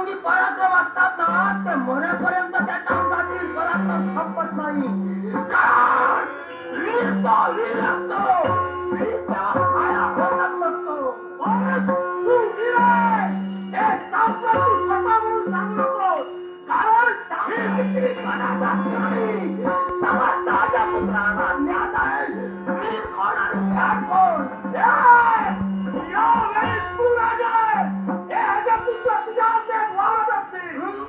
সঙ্গী পরাক্রম অত্যান্ত মনে করেন তো দেখতাম জাতির পরাক্রম সম্পদ নাই কারণ বীরত্ব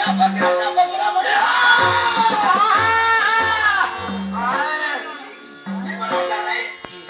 या बकरा ना बकरा बने